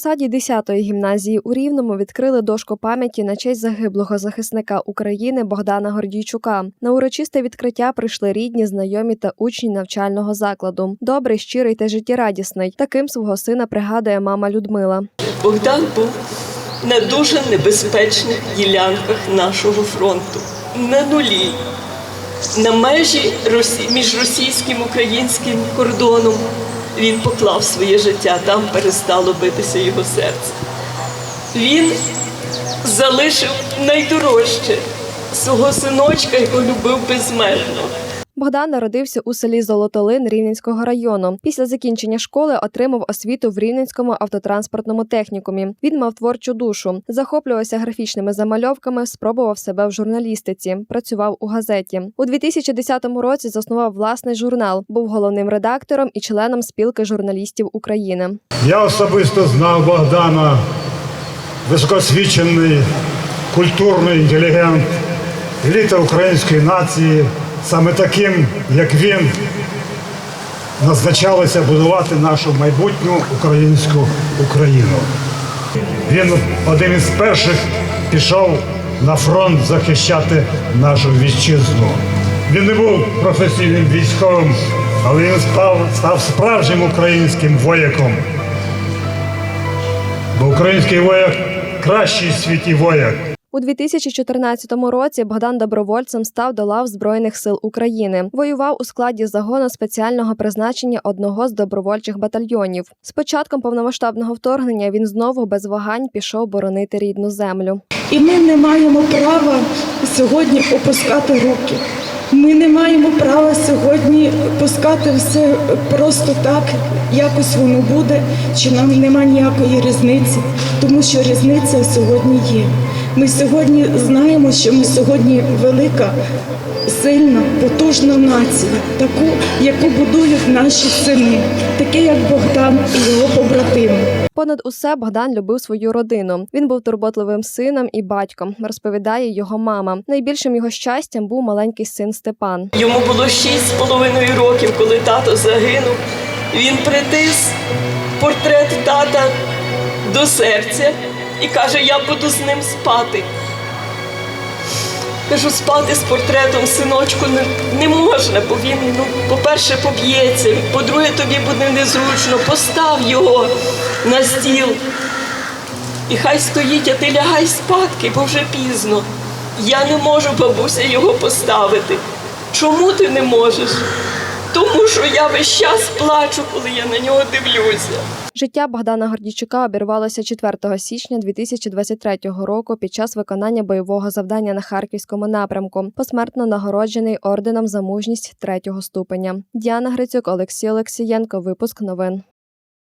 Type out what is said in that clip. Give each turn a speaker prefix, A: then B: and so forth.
A: фасаді 10-ї гімназії у Рівному відкрили дошку пам'яті на честь загиблого захисника України Богдана Гордійчука. На урочисте відкриття прийшли рідні, знайомі та учні навчального закладу. Добрий, щирий та життєрадісний. Таким свого сина пригадує мама Людмила.
B: Богдан був на дуже небезпечних ділянках нашого фронту. На нулі, на межі між російським і українським кордоном. Він поклав своє життя, там перестало битися його серце. Він залишив найдорожче свого синочка, якого любив безмежно.
A: Богдан народився у селі Золотолин Рівненського району. Після закінчення школи отримав освіту в Рівненському автотранспортному технікумі. Він мав творчу душу, захоплювався графічними замальовками, спробував себе в журналістиці. Працював у газеті. У 2010 році заснував власний журнал, був головним редактором і членом спілки журналістів України.
C: Я особисто знав Богдана, високосвічений, культурний інтелігент, еліта української нації. Саме таким, як він, назначалося будувати нашу майбутню українську Україну. Він один із перших пішов на фронт захищати нашу вітчизну. Він не був професійним військовим, але він став, став справжнім українським вояком. Бо український вояк кращий світі вояк.
A: У 2014 році Богдан добровольцем став до лав Збройних сил України. Воював у складі загону спеціального призначення одного з добровольчих батальйонів. З початком повномасштабного вторгнення він знову без вагань пішов боронити рідну землю.
D: І ми не маємо права сьогодні опускати руки. Ми не маємо права сьогодні пускати все просто так, якось воно буде, чи нам нема ніякої різниці, тому що різниця сьогодні є. Ми сьогодні знаємо, що ми сьогодні велика, сильна, потужна нація, таку, яку будують наші сини, такі як Богдан і його побратими.
A: Понад усе Богдан любив свою родину. Він був турботливим сином і батьком, розповідає його мама. Найбільшим його щастям був маленький син Степан.
B: Йому було шість з половиною років, коли тато загинув. Він притис портрет тата до серця і каже: Я буду з ним спати. Кажу, спати з портретом синочку не, не можна, бо він, ну, по-перше, поб'ється, по-друге, тобі буде незручно. Постав його на стіл. І хай стоїть, а ти лягай спадки, бо вже пізно. Я не можу, бабуся, його поставити. Чому ти не можеш? Тому що я весь час плачу, коли я на нього дивлюся.
A: Життя Богдана Гордійчука обірвалося 4 січня 2023 року під час виконання бойового завдання на харківському напрямку, посмертно нагороджений орденом за мужність третього ступеня. Діана Грицюк, Олексій Олексієнко. Випуск новин.